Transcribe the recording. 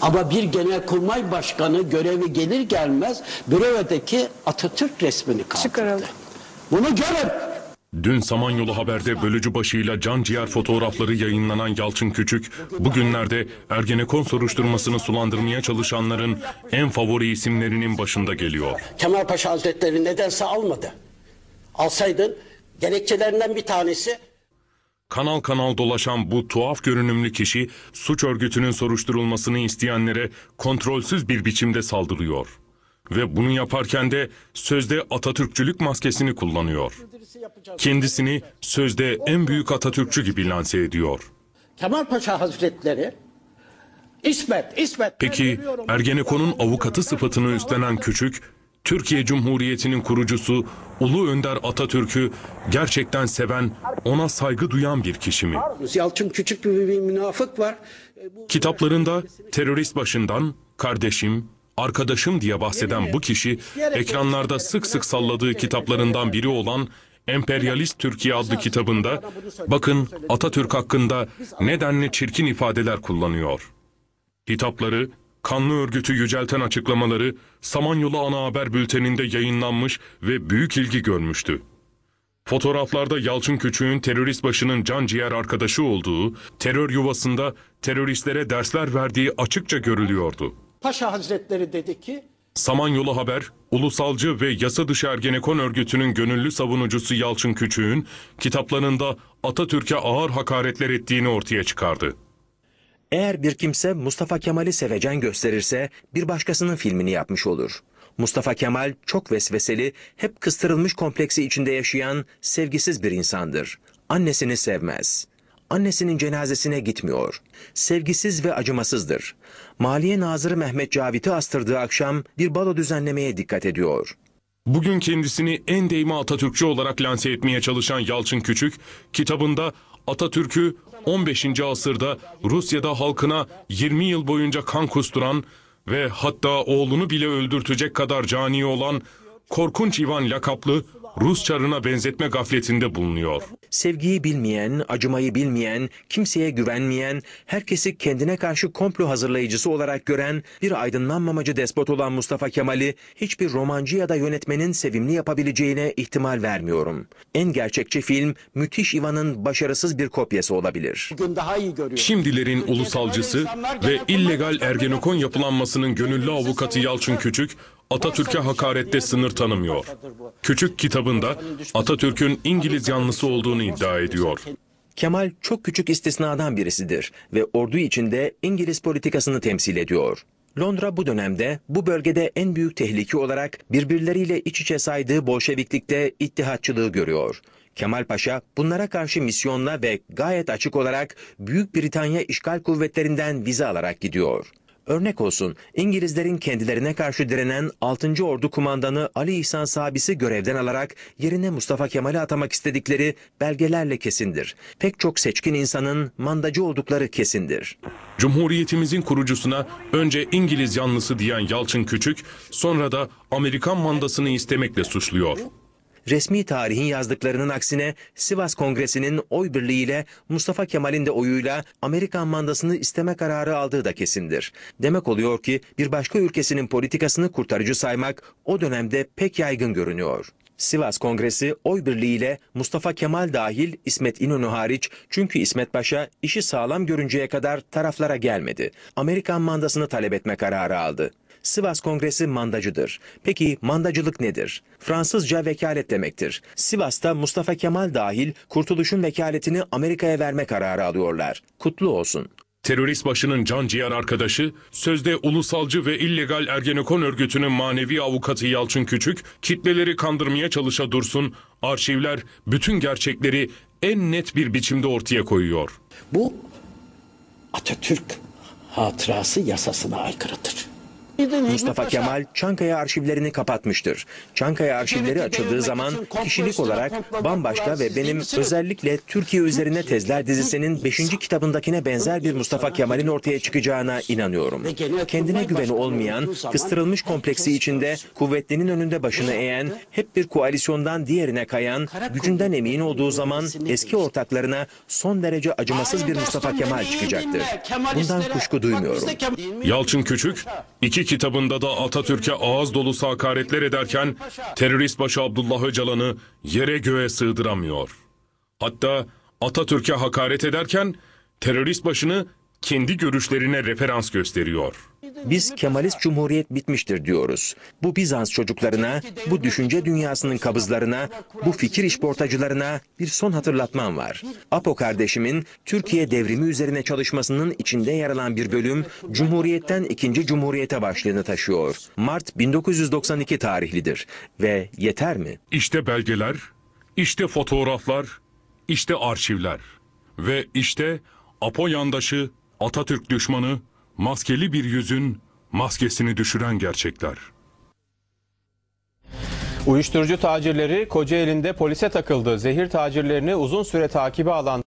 Ama bir genelkurmay başkanı görevi gelir gelmez bürövedeki Atatürk resmini kaldırdı. Çıkaralım. Bunu görün. Dün Samanyolu Haber'de bölücü başıyla can ciğer fotoğrafları yayınlanan Yalçın Küçük, bugünlerde Ergenekon soruşturmasını sulandırmaya çalışanların en favori isimlerinin başında geliyor. Kemal Paşa Hazretleri nedense almadı. Alsaydın gerekçelerinden bir tanesi Kanal kanal dolaşan bu tuhaf görünümlü kişi, suç örgütünün soruşturulmasını isteyenlere kontrolsüz bir biçimde saldırıyor. Ve bunu yaparken de sözde Atatürkçülük maskesini kullanıyor. Kendisini sözde en büyük Atatürkçü gibi lanse ediyor. Kemal Paşa Hazretleri İsmet, İsmet. Peki. Ergenekon'un avukatı sıfatını üstlenen Küçük, Türkiye Cumhuriyeti'nin kurucusu Ulu Önder Atatürk'ü gerçekten seven, ona saygı duyan bir kişi mi? Yalçın Küçük gibi bir münafık var. E, Kitaplarında terörist başından, kardeşim, arkadaşım diye bahseden bu kişi, ekranlarda sık sık salladığı kitaplarından biri olan Emperyalist Türkiye adlı kitabında, bakın Atatürk hakkında nedenli çirkin ifadeler kullanıyor. Hitapları, kanlı örgütü yücelten açıklamaları Samanyolu Ana Haber Bülteni'nde yayınlanmış ve büyük ilgi görmüştü. Fotoğraflarda Yalçın Küçük'ün terörist başının can ciğer arkadaşı olduğu, terör yuvasında teröristlere dersler verdiği açıkça görülüyordu. Paşa Hazretleri dedi ki Samanyolu Haber, ulusalcı ve yasa dışı Ergenekon örgütünün gönüllü savunucusu Yalçın Küçük'ün kitaplarında Atatürk'e ağır hakaretler ettiğini ortaya çıkardı. Eğer bir kimse Mustafa Kemal'i sevecen gösterirse bir başkasının filmini yapmış olur. Mustafa Kemal çok vesveseli, hep kıstırılmış kompleksi içinde yaşayan sevgisiz bir insandır. Annesini sevmez. Annesinin cenazesine gitmiyor. Sevgisiz ve acımasızdır. Maliye Nazırı Mehmet Cavit'i astırdığı akşam bir balo düzenlemeye dikkat ediyor. Bugün kendisini en değme Atatürkçü olarak lanse etmeye çalışan Yalçın Küçük, kitabında Atatürk'ü 15. asırda Rusya'da halkına 20 yıl boyunca kan kusturan ve hatta oğlunu bile öldürtecek kadar cani olan Korkunç İvan lakaplı Rus çarına benzetme gafletinde bulunuyor. Sevgiyi bilmeyen, acımayı bilmeyen, kimseye güvenmeyen, herkesi kendine karşı komplo hazırlayıcısı olarak gören bir aydınlanmamacı despot olan Mustafa Kemal'i hiçbir romancı ya da yönetmenin sevimli yapabileceğine ihtimal vermiyorum. En gerçekçi film Müthiş İvan'ın başarısız bir kopyası olabilir. bugün daha iyi görüyor. Şimdilerin ulusalcısı ve illegal Ergenekon yapılanmasının gönüllü avukatı Yalçın Küçük, Atatürk'e hakarette sınır tanımıyor. Küçük kitabında Atatürk'ün İngiliz yanlısı olduğunu iddia ediyor. Kemal çok küçük istisnadan birisidir ve ordu içinde İngiliz politikasını temsil ediyor. Londra bu dönemde bu bölgede en büyük tehlike olarak birbirleriyle iç içe saydığı Bolşeviklikte ittihatçılığı görüyor. Kemal Paşa bunlara karşı misyonla ve gayet açık olarak Büyük Britanya işgal kuvvetlerinden vize alarak gidiyor. Örnek olsun İngilizlerin kendilerine karşı direnen 6. Ordu Kumandanı Ali İhsan Sabis'i görevden alarak yerine Mustafa Kemal'i atamak istedikleri belgelerle kesindir. Pek çok seçkin insanın mandacı oldukları kesindir. Cumhuriyetimizin kurucusuna önce İngiliz yanlısı diyen Yalçın Küçük, sonra da Amerikan mandasını istemekle suçluyor. Resmi tarihin yazdıklarının aksine Sivas Kongresi'nin oy birliğiyle Mustafa Kemal'in de oyuyla Amerikan mandasını isteme kararı aldığı da kesindir. Demek oluyor ki bir başka ülkesinin politikasını kurtarıcı saymak o dönemde pek yaygın görünüyor. Sivas Kongresi oy birliğiyle Mustafa Kemal dahil İsmet İnönü hariç çünkü İsmet Paşa işi sağlam görünceye kadar taraflara gelmedi. Amerikan mandasını talep etme kararı aldı. Sivas Kongresi mandacıdır. Peki mandacılık nedir? Fransızca vekalet demektir. Sivas'ta Mustafa Kemal dahil kurtuluşun vekaletini Amerika'ya verme kararı alıyorlar. Kutlu olsun. Terörist başının can ciğer arkadaşı, sözde ulusalcı ve illegal Ergenekon örgütünün manevi avukatı Yalçın Küçük, kitleleri kandırmaya çalışa dursun, arşivler bütün gerçekleri en net bir biçimde ortaya koyuyor. Bu Atatürk hatırası yasasına aykırıdır. Mustafa Kemal Çankaya arşivlerini kapatmıştır. Çankaya arşivleri açıldığı zaman kişilik olarak bambaşka ve benim özellikle Türkiye üzerine tezler dizisinin 5. kitabındakine benzer bir Mustafa Kemal'in ortaya çıkacağına inanıyorum. Kendine güveni olmayan, kıstırılmış kompleksi içinde kuvvetlinin önünde başını eğen, hep bir koalisyondan diğerine kayan, gücünden emin olduğu zaman eski ortaklarına son derece acımasız bir Mustafa Kemal çıkacaktır. Bundan kuşku duymuyorum. Yalçın Küçük, iki kitabında da Atatürk'e ağız dolusu hakaretler ederken terörist başı Abdullah Öcalan'ı yere göğe sığdıramıyor. Hatta Atatürk'e hakaret ederken terörist başını kendi görüşlerine referans gösteriyor. Biz Kemalist Cumhuriyet bitmiştir diyoruz. Bu Bizans çocuklarına, bu düşünce dünyasının kabızlarına, bu fikir işportacılarına bir son hatırlatmam var. Apo kardeşimin Türkiye devrimi üzerine çalışmasının içinde yer alan bir bölüm Cumhuriyet'ten ikinci Cumhuriyet'e başlığını taşıyor. Mart 1992 tarihlidir. Ve yeter mi? İşte belgeler, işte fotoğraflar, işte arşivler ve işte Apo yandaşı, Atatürk düşmanı, maskeli bir yüzün maskesini düşüren gerçekler. Uyuşturucu tacirleri Kocaeli'nde polise takıldı. Zehir tacirlerini uzun süre takibe alan